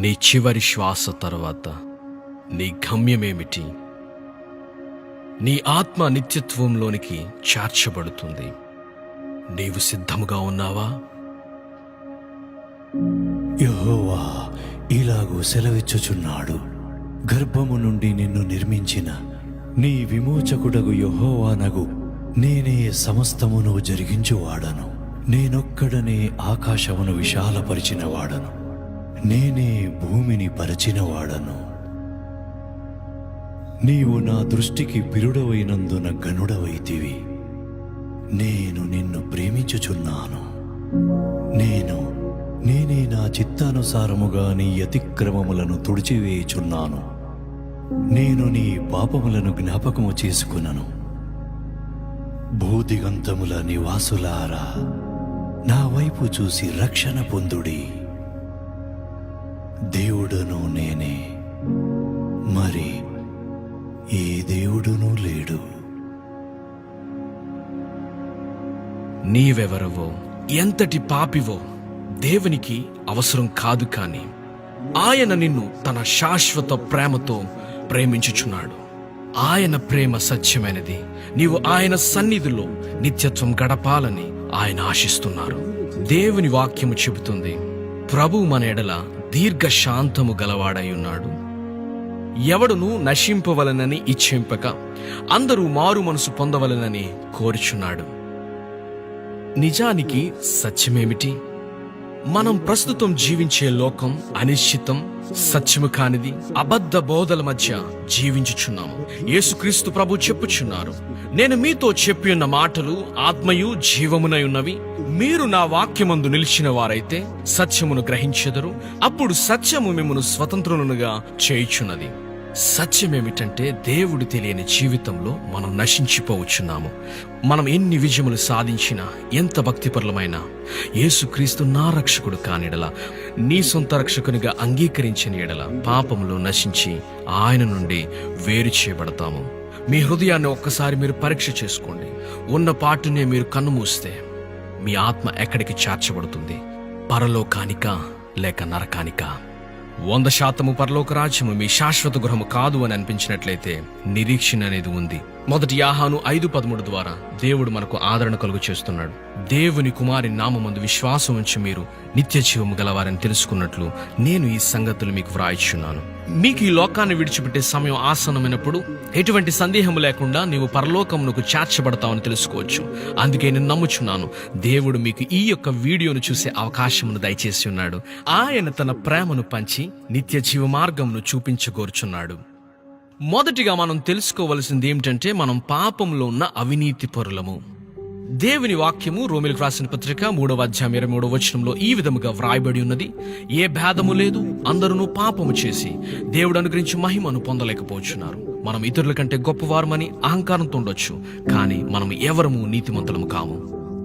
నీ చివరి శ్వాస తర్వాత నీ గమ్యమేమిటి? నీ ఆత్మ నిత్యత్వంలోనికి చేర్చబడుతుంది. నీవు సిద్ధముగా ఉన్నావా? యహోవా ఇలాగూ సెలవిచ్చుచున్నాడు. గర్భము నుండి నిన్ను నిర్మించిన నీ విమోచకుడగు యహోవానగు నేనే సమస్తమును జరిగించువాడను. నేనొక్కడనే ఆకాశమును విశాలపరిచినవాడను. నేనే భూమిని పరిచినవాడను. నీవు నా దృష్టికి పిరుడవైనందున గనుడవైతివి నేను నిన్ను ప్రేమించుచున్నాను. నేను నేనే నా చిత్తానుసారముగా నీ అతిక్రమములను తుడిచివేయుచున్నాను. నేను నీ పాపములను జ్ఞాపకము చేసుకునను. భూదిగంతముల నివాసులారా నా వైపు చూసి రక్షణ పొందుడి. దేవుడును నేనే. మరి ఏ దేవుడునూ లేడు. నీవెవరవో ఎంతటి పాపివో దేవునికి అవసరం కాదు కాని ఆయన నిన్ను తన శాశ్వత ప్రేమతో ప్రేమించుచున్నాడు. ఆయన ప్రేమ సత్యమైనది. నీవు ఆయన సన్నిధిలో నిత్యత్వం గడపాలని ఆయన ఆశిస్తున్నారు. దేవుని వాక్యము చెబుతుంది ప్రభు మన ఎడల దీర్ఘశాంతము గలవాడై ఉన్నాడు ఎవడును నశింపవలనని ఇచ్చింపక అందరూ మారు మనసు పొందవలనని కోరుచున్నాడు. నిజానికి సత్యమేమిటి? మనం ప్రస్తుతం జీవించే లోకం అనిశ్చితం సత్యము కానిది అబద్ధ బోధల మధ్య జీవించుచున్నాము. యేసుక్రీస్తు ప్రభు చెప్పుచున్నారు నేను మీతో చెప్పి ఉన్న మాటలు ఆత్మయు జీవమునై ఉన్నవి మీరు నా వాక్యమందు నిలిచిన వారైతే సత్యమును గ్రహించెదరు అప్పుడు సత్యము మిమ్మను స్వతంత్రులుగా చేయుచున్నది. సత్యమేమిటంటే దేవుడు తెలియని జీవితంలో మనం నశించిపోవచ్చున్నాము. మనం ఎన్ని విజయములు సాధించినా ఎంత భక్తిపరులమైనా యేసుక్రీస్తు నా రక్షకుడు కానిడల నీ సొంత రక్షకునిగా అంగీకరించిన ఎడల పాపములో నశించి ఆయన నుండి వేరు చేయబడతాము. మీ హృదయాన్ని ఒక్కసారి మీరు పరీక్ష చేసుకోండి. ఉన్న పాటునే మీరు కన్ను మూస్తే మీ ఆత్మ ఎక్కడికి చేర్చబడుతుంది? పరలోకానికా లేక నరకానికా? వంద శాతము పరలోక రాజ్యము మీ శాశ్వత గృహము కాదు అని అనిపించినట్లయితే నిరీక్షణ అనేది ఉంది. మొదటి యాహాను ఐదు పదమూడు ద్వారా దేవుడు మనకు ఆదరణ కలుగు చేస్తున్నాడు. దేవుని కుమారి నామందు విశ్వాసం ఉంచి మీరు నిత్య జీవము గలవారని తెలుసుకున్నట్లు నేను ఈ సంగతులు మీకు వ్రాయిచున్నాను. మీకు ఈ లోకాన్ని విడిచిపెట్టే సమయం ఆసనమైనప్పుడు ఎటువంటి సందేహం లేకుండా నీవు పరలోకమునకు చేర్చబడతావని తెలుసుకోవచ్చు. అందుకే నేను నమ్ముచున్నాను దేవుడు మీకు ఈ యొక్క వీడియోను చూసే అవకాశమును దయచేసి ఉన్నాడు. ఆయన తన ప్రేమను పంచి నిత్య జీవ మార్గమును చూపించగోరుచున్నాడు. మొదటిగా మనం తెలుసుకోవలసింది ఏమిటంటే మనం పాపంలో ఉన్న అవినీతి పరులము. దేవుని వాక్యము రోమిలకు రాసిన పత్రిక మూడవ అధ్యాయం ఇరవై మూడవ వచనంలో ఈ విధముగా వ్రాయబడి ఉన్నది. ఏ భేదము లేదు అందరూ పాపము చేసి దేవుడు అనుగ్రహించి మహిమను పొందలేకపోతున్నారు మనం ఇతరుల కంటే గొప్పవారమని అహంకారంతో ఉండొచ్చు కానీ మనం ఎవరము నీతిమంతులము కాము.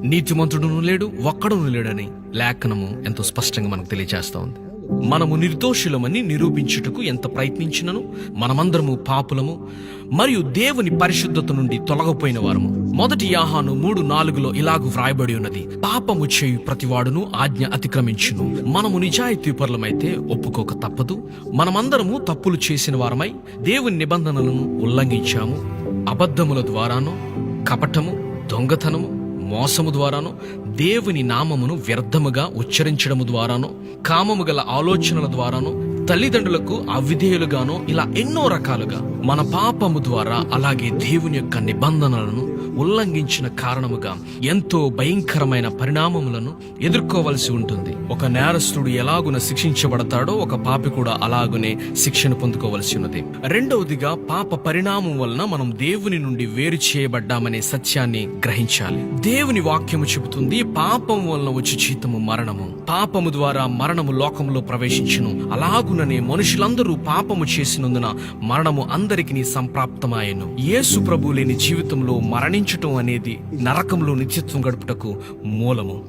నీతిమంతుడును లేడు ఒక్కడును లేడని లేఖనము ఎంతో స్పష్టంగా మనకు తెలియజేస్తూ ఉంది. మనము నిర్దోషులమని నిరూపించుటకు ఎంత ప్రయత్నించినను? మనమందరము పాపులము మరియు దేవుని పరిశుద్ధత నుండి తొలగపోయిన వారము. మొదటి యాహాను మూడు నాలుగులో ఇలాగు వ్రాయబడి ఉన్నది. పాపము చేయు ప్రతివాడును ఆజ్ఞ అతిక్రమించును. మనము నిజాయితీ పరులమైతే ఒప్పుకోక తప్పదు. మనమందరము తప్పులు చేసిన వారమై దేవుని నిబంధనలను ఉల్లంఘించాము. అబద్ధముల ద్వారాను కపటము దొంగతనము మోసము ద్వారాను దేవుని నామమును వ్యర్థముగా ఉచ్చరించడము ద్వారాను కామము గల ఆలోచనల ద్వారాను తల్లిదండ్రులకు అవిధేయులుగాను ఇలా ఎన్నో రకాలుగా. మన పాపము ద్వారా అలాగే దేవుని యొక్క నిబంధనలను ఉల్లంఘించిన కారణముగా ఎంతో భయంకరమైన పరిణామములను ఎదుర్కోవలసి ఉంటుంది. ఒక నేరస్తుడు ఎలాగున శిక్షించబడతాడో ఒక పాపి కూడా అలాగునే శిక్షణ పొందుకోవలసి ఉన్నది. రెండవదిగా పాప పరిణామం వలన మనం దేవుని నుండి వేరు చేయబడ్డామనే సత్యాన్ని గ్రహించాలి. దేవుని వాక్యము చెబుతుంది పాపం వలన వచ్చి జీతము మరణము. పాపము ద్వారా మరణము లోకంలో ప్రవేశించును. అలాగుననే మనుషులందరూ పాపము చేసినందున మరణము అందరి అందరికి సంప్రాప్తమాయను. యేసు ప్రభు లేని జీవితంలో మరణించటం అనేది నరకంలో నిత్యత్వం గడుపుటకు మూలము.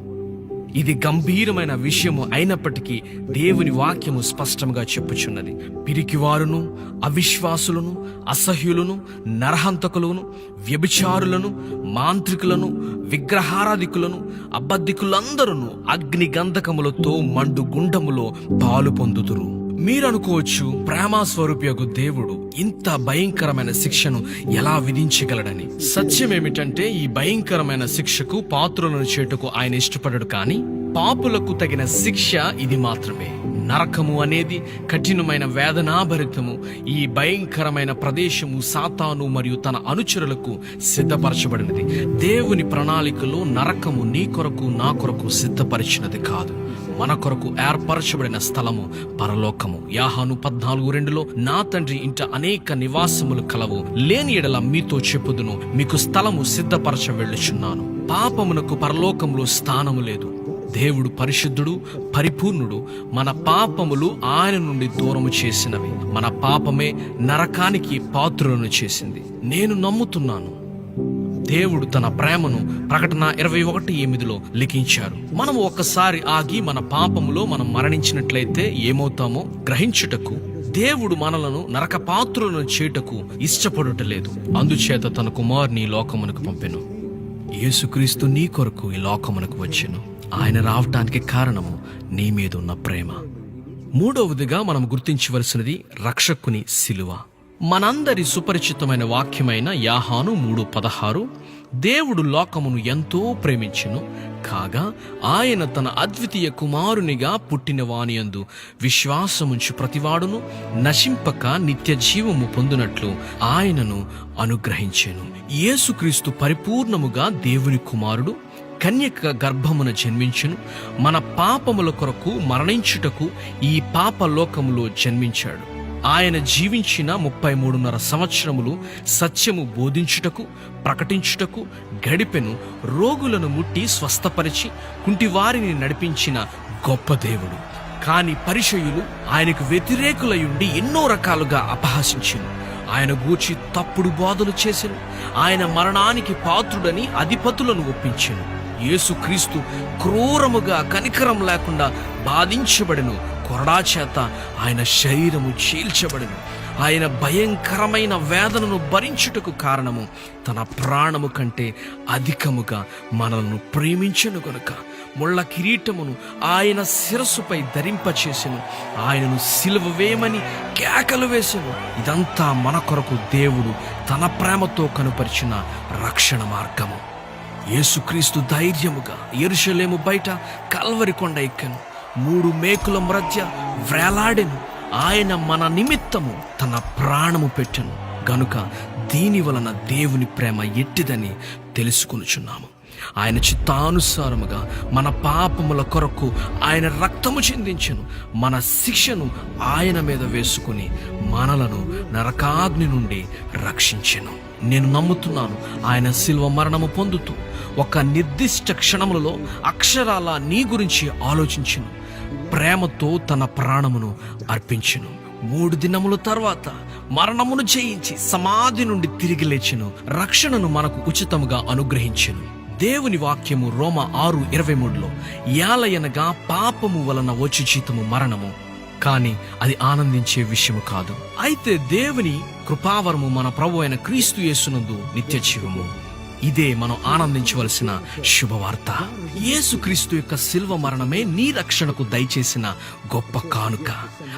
ఇది గంభీరమైన విషయము అయినప్పటికీ దేవుని వాక్యము స్పష్టంగా చెప్పుచున్నది. పిరికివారును అవిశ్వాసులను అసహ్యులను నరహంతకులను వ్యభిచారులను మాంత్రికులను విగ్రహారాధికులను అబద్ధికులందరూ అగ్ని గంధకములతో మండు గుండములో పాలు పొందుతురు. మీరు అనుకోవచ్చు ప్రేమ స్వరూపియకు దేవుడు ఇంత భయంకరమైన శిక్షను ఎలా విధించగలడని? సత్యం ఏమిటంటే ఈ భయంకరమైన శిక్షకు పాత్రులను చేటుకు ఆయన ఇష్టపడడు కానీ పాపులకు తగిన శిక్ష ఇది మాత్రమే. నరకము అనేది కఠినమైన వేదనాభరితము. ఈ భయంకరమైన ప్రదేశము సాతాను మరియు తన అనుచరులకు సిద్ధపరచబడినది. దేవుని ప్రణాళికలో నరకము నీ కొరకు నా కొరకు సిద్ధపరిచినది కాదు. మన కొరకు ఏర్పరచబడిన స్థలము పరలోకము. యాహాను పద్నాలుగు రెండులో నా తండ్రి ఇంట అనేక నివాసములు కలవు లేని ఎడల మీతో చెప్పుదును మీకు స్థలము సిద్ధపరచ వెళ్ళుచున్నాను పాపమునకు పరలోకములో స్థానము లేదు. దేవుడు పరిశుద్ధుడు పరిపూర్ణుడు మన పాపములు ఆయన నుండి దూరము చేసినవి. మన పాపమే నరకానికి పాత్రులను చేసింది. నేను నమ్ముతున్నాను. దేవుడు తన ప్రేమను ప్రకటన ఇరవై ఒకటి ఎనిమిదిలో లిఖించారు. మనం ఒక్కసారి ఆగి మన పాపములో మనం మరణించినట్లయితే ఏమవుతామో గ్రహించుటకు దేవుడు మనలను నరక పాత్రులను చేటకు ఇష్టపడుటలేదు. అందుచేత తన కుమారుని లోకమునకు పంపెను. యేసుక్రీస్తు నీ కొరకు ఈ లోకమునకు వచ్చెను. ఆయన రావటానికి కారణము నీ మీద ఉన్న ప్రేమ. మూడవదిగా మనం గుర్తించవలసినది రక్షకుని శిలువ మనందరి సుపరిచితమైన వాక్యమైన యాహాను మూడు పదహారు. దేవుడు లోకమును ఎంతో ప్రేమించెను కాగా ఆయన తన అద్వితీయ కుమారునిగా పుట్టిన వానియందు విశ్వాసముంచు ప్రతివాడును నశింపక నిత్య జీవము పొందునట్లు ఆయనను అనుగ్రహించెను. యేసుక్రీస్తు పరిపూర్ణముగా దేవుని కుమారుడు కన్యక గర్భమున జన్మించును మన పాపముల కొరకు మరణించుటకు ఈ పాప లోకములో జన్మించాడు. ఆయన జీవించిన ముప్పై మూడున్నర సంవత్సరములు సత్యము బోధించుటకు ప్రకటించుటకు గడిపెను రోగులను ముట్టి స్వస్థపరిచి కుంటివారిని నడిపించిన గొప్ప దేవుడు. కాని పరిచయులు ఆయనకు వ్యతిరేకులయుండి ఎన్నో రకాలుగా అపహాసించెను. ఆయన గూర్చి తప్పుడు బోధలు చేసెను. ఆయన మరణానికి పాత్రుడని అధిపతులను ఒప్పించెను. యేసుక్రీస్తు క్రూరముగా కనికరం లేకుండా బాధించబడిను. కొరడా చేత ఆయన శరీరము చీల్చబడెను. ఆయన భయంకరమైన వేదనను భరించుటకు కారణము తన ప్రాణము కంటే అధికముగా మనలను ప్రేమించను గనుక. ముళ్ళ కిరీటమును ఆయన శిరస్సుపై ధరింపచేసెను. ఆయనను సిలువ వేయమని కేకలు వేసెను. ఇదంతా మన కొరకు దేవుడు తన ప్రేమతో కనుపరిచిన రక్షణ మార్గము. యేసుక్రీస్తు ధైర్యముగా ఎరుషలేము బయట కల్వరి కొండ ఎక్కను. మూడు మేకుల మధ్య వ్రేలాడెను ఆయన మన నిమిత్తము తన ప్రాణము పెట్టెను. గనుక దీని వలన దేవుని ప్రేమ ఎట్టిదని తెలుసుకొనుచున్నాము. ఆయన చిత్తానుసారముగా మన పాపముల కొరకు ఆయన రక్తము చెందించను. మన శిక్షను ఆయన మీద వేసుకుని మనలను నరకాగ్ని నుండి రక్షించెను. నేను నమ్ముతున్నాను ఆయన శిల్వ మరణము పొందుతూ ఒక నిర్దిష్ట క్షణములలో అక్షరాల నీ గురించి ఆలోచించను. ప్రేమతో తన ప్రాణమును అర్పించును. మూడు దినముల తర్వాత మరణమును జయించి సమాధి నుండి తిరిగి లేచెను. రక్షణను మనకు ఉచితముగా అనుగ్రహించెను. దేవుని వాక్యము రోమ ఆరు ఇరవై మూడులో యాలయనగా పాపము వలన వచ్చి జీతము మరణము. కానీ అది ఆనందించే విషయము కాదు. అయితే దేవుని కృపావరము మన ప్రభు అయిన క్రీస్తు యేసునందు నిత్య జీవము. ఇదే మనం ఆనందించవలసిన శుభవార్త. యేసుక్రీస్తు యొక్క శిల్వ మరణమే నీ రక్షణకు దయచేసిన గొప్ప కానుక.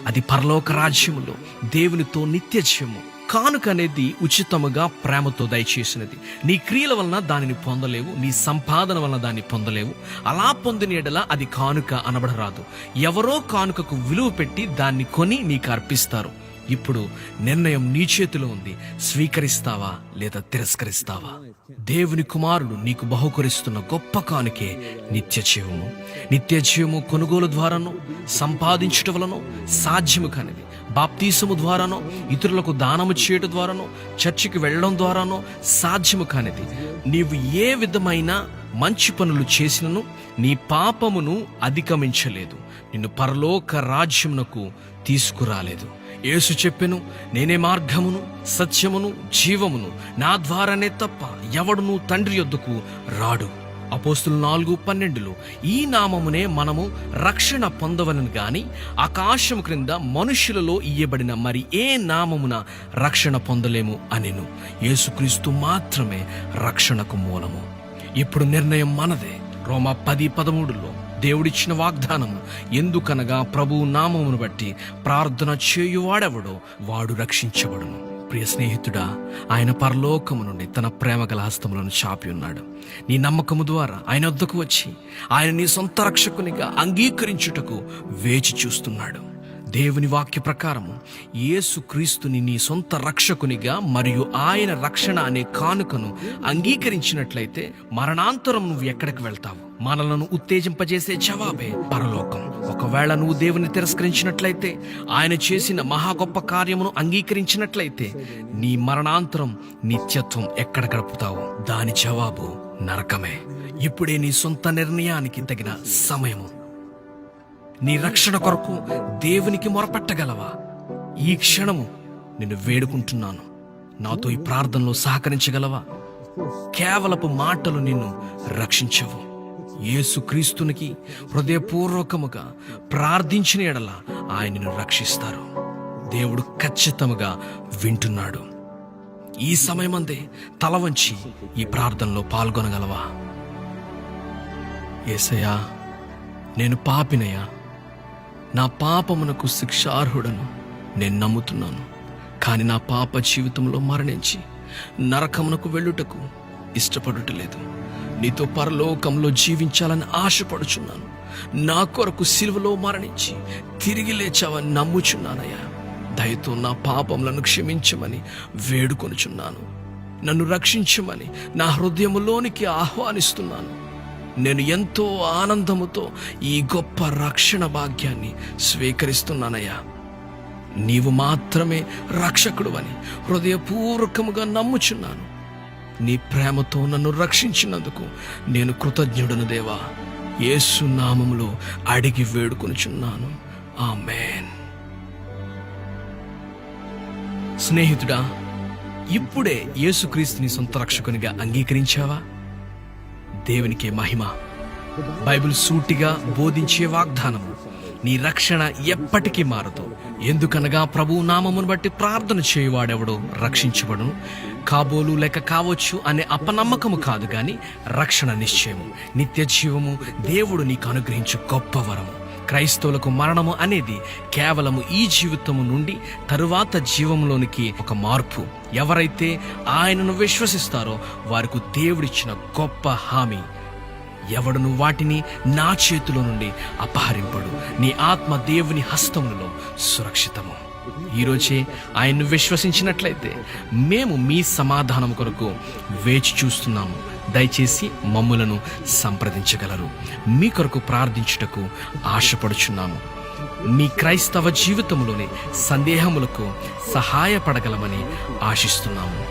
అది పరలోక రాజ్యములో దేవునితో నిత్యజీవము కానుక అనేది ఉచితముగా ప్రేమతో దయచేసినది. నీ క్రియల వలన దానిని పొందలేవు నీ సంపాదన వలన దాన్ని పొందలేవు. అలా పొందిన ఎడల అది కానుక అనబడరాదు. ఎవరో కానుకకు విలువ పెట్టి దాన్ని కొని నీకు అర్పిస్తారు. ఇప్పుడు నిర్ణయం నీ చేతిలో ఉంది. స్వీకరిస్తావా లేదా తిరస్కరిస్తావా? దేవుని కుమారుడు నీకు బహుకరిస్తున్న గొప్ప కానుకే నిత్య జీవము. నిత్య జీవము కొనుగోలు ద్వారానో సంపాదించటం వలనో సాధ్యము కానిది. బాప్తీసము ద్వారానో ఇతరులకు దానము చేయటం ద్వారానో చర్చికి వెళ్ళడం ద్వారానో సాధ్యము కానిది. నీవు ఏ విధమైన మంచి పనులు చేసినను నీ పాపమును అధిగమించలేదు. నిన్ను పరలోక రాజ్యమునకు తీసుకురాలేదు. యేసు చెప్పెను నేనే మార్గమును సత్యమును జీవమును. నా ద్వారానే తప్ప ఎవడును తండ్రి యొద్దకు రాడు. అపోస్తులు నాలుగు పన్నెండులో ఈ నామమునే మనము రక్షణ పొందవలను గాని ఆకాశము క్రింద మనుషులలో ఇయ్యబడిన మరి ఏ నామమున రక్షణ పొందలేము అనెను. యేసుక్రీస్తు మాత్రమే రక్షణకు మూలము. ఇప్పుడు నిర్ణయం మనదే. రోమా పది పదమూడులో దేవుడిచ్చిన వాగ్దానం. ఎందుకనగా ప్రభువు నామమును బట్టి ప్రార్థన చేయువాడెవడో వాడు రక్షించబడును. ప్రియ స్నేహితుడా ఆయన పరలోకము నుండి తన ప్రేమ గల హస్తములను చాపి ఉన్నాడు. నీ నమ్మకము ద్వారా ఆయన వద్దకు వచ్చి ఆయన నీ సొంత రక్షకునిగా అంగీకరించుటకు వేచి చూస్తున్నాడు. దేవుని వాక్య ప్రకారము యేసు క్రీస్తుని నీ సొంత రక్షకునిగా మరియు ఆయన రక్షణ అనే కానుకను అంగీకరించినట్లయితే మరణాంతరం నువ్వు ఎక్కడికి వెళ్తావు? మనలను ఉత్తేజింపజేసే జవాబే పరలోకం. ఒకవేళ నువ్వు దేవుని తిరస్కరించినట్లయితే ఆయన చేసిన మహా గొప్ప కార్యమును అంగీకరించినట్లయితే నీ మరణాంతరం నిత్యత్వం ఎక్కడ గడుపుతావు? దాని జవాబు నరకమే. ఇప్పుడే నీ సొంత నిర్ణయానికి తగిన సమయము. నీ రక్షణ కొరకు దేవునికి మొరపెట్టగలవా? ఈ క్షణము నిన్ను వేడుకుంటున్నాను. నాతో ఈ ప్రార్థనలో సహకరించగలవా? కేవలపు మాటలు నిన్ను రక్షించవు. యేసు క్రీస్తునికి హృదయపూర్వకముగా ప్రార్థించిన ఎడల ఆయనను రక్షిస్తారు. దేవుడు ఖచ్చితముగా వింటున్నాడు. ఈ సమయమందే తల వంచి ఈ ప్రార్థనలో పాల్గొనగలవా? ఏసయా నేను పాపినయా నా పాపమునకు శిక్షార్హుడను నేను నమ్ముతున్నాను. కాని నా పాప జీవితంలో మరణించి నరకమునకు వెళ్ళుటకు ఇష్టపడుటలేదు. నీతో పరలోకంలో జీవించాలని ఆశపడుచున్నాను. నా కొరకు సిలువలో మరణించి తిరిగి లేచావని నమ్ముచున్నానయ్యా. దయతో నా పాపములను క్షమించమని వేడుకొనుచున్నాను. నన్ను రక్షించమని నా హృదయములోనికి ఆహ్వానిస్తున్నాను. నేను ఎంతో ఆనందముతో ఈ గొప్ప రక్షణ భాగ్యాన్ని స్వీకరిస్తున్నానయ్యా. నీవు మాత్రమే రక్షకుడు అని హృదయపూర్వకముగా నమ్ముచున్నాను. నీ ప్రేమతో నన్ను రక్షించినందుకు నేను కృతజ్ఞుడను దేవా. యేసు నామములో అడిగి వేడుకొనుచున్నాను. మేన్ స్నేహితుడా ఇప్పుడే యేసుక్రీస్తుని సొంత రక్షకునిగా అంగీకరించావా? దేవునికే మహిమ. బైబిల్ సూటిగా బోధించే వాగ్దానము. నీ రక్షణ ఎప్పటికీ మారదు. ఎందుకనగా ప్రభు నామమును బట్టి ప్రార్థన చేయువాడెవడో రక్షించబడును. కాబోలు లేక కావచ్చు అనే అపనమ్మకము కాదు కానీ రక్షణ నిశ్చయము. నిత్య జీవము దేవుడు నీకు అనుగ్రహించు గొప్ప వరము. క్రైస్తవులకు మరణము అనేది కేవలము ఈ జీవితము నుండి తరువాత జీవంలోనికి ఒక మార్పు. ఎవరైతే ఆయనను విశ్వసిస్తారో వారికి దేవుడిచ్చిన గొప్ప హామీ. ఎవడును వాటిని నా చేతిలో నుండి అపహరింపడు. నీ ఆత్మ దేవుని హస్తములలో సురక్షితము. ఈరోజే ఆయన్ను విశ్వసించినట్లయితే మేము మీ సమాధానం కొరకు వేచి చూస్తున్నాము. దయచేసి మమ్ములను సంప్రదించగలరు. మీ కొరకు ప్రార్థించుటకు ఆశపడుచున్నాము. మీ క్రైస్తవ జీవితంలోని సందేహములకు సహాయపడగలమని ఆశిస్తున్నాము.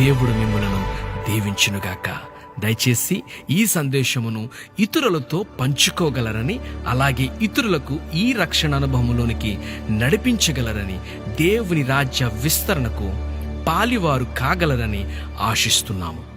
దేవుడు మిమ్మలను దీవించునుగాక. దయచేసి ఈ సందేశమును ఇతరులతో పంచుకోగలరని అలాగే ఇతరులకు ఈ రక్షణ అనుభవంలోనికి నడిపించగలరని దేవుని రాజ్య విస్తరణకు పాలివారు కాగలరని ఆశిస్తున్నాము.